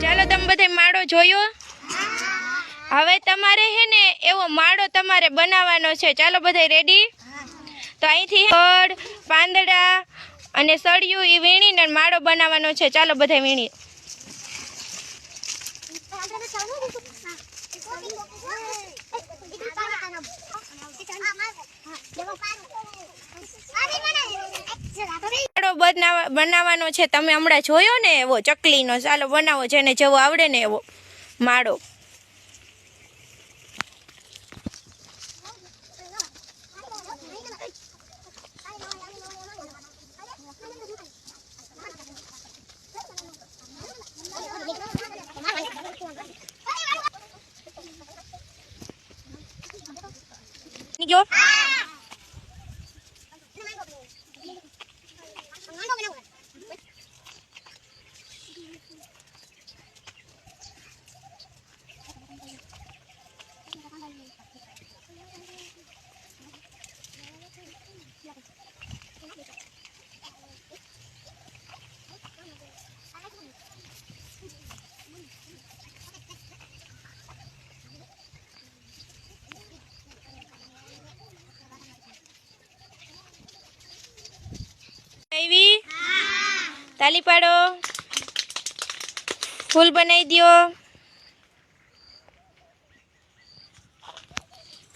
ચાલો તમે બધા માળો જોયો? હવે તમારે હે ને એવો માળો તમારે બનાવવાનો છે. ચાલો બધા રેડી તો અહીંથી હળ, પાંદડા અને સળિયું એ વીણીને માળો બનાવવાનો છે. ચાલો બધા વીણી માળો બનાવા, બનાવવાનો છે, તમે હમણાં જોયો ને એવો ચકલીનો? ચાલો બનાવો, જેને જેવો આવડે ને એવો. માળો. ગયો? તાલી પાડો. ફૂલ બનાવી દ્યો.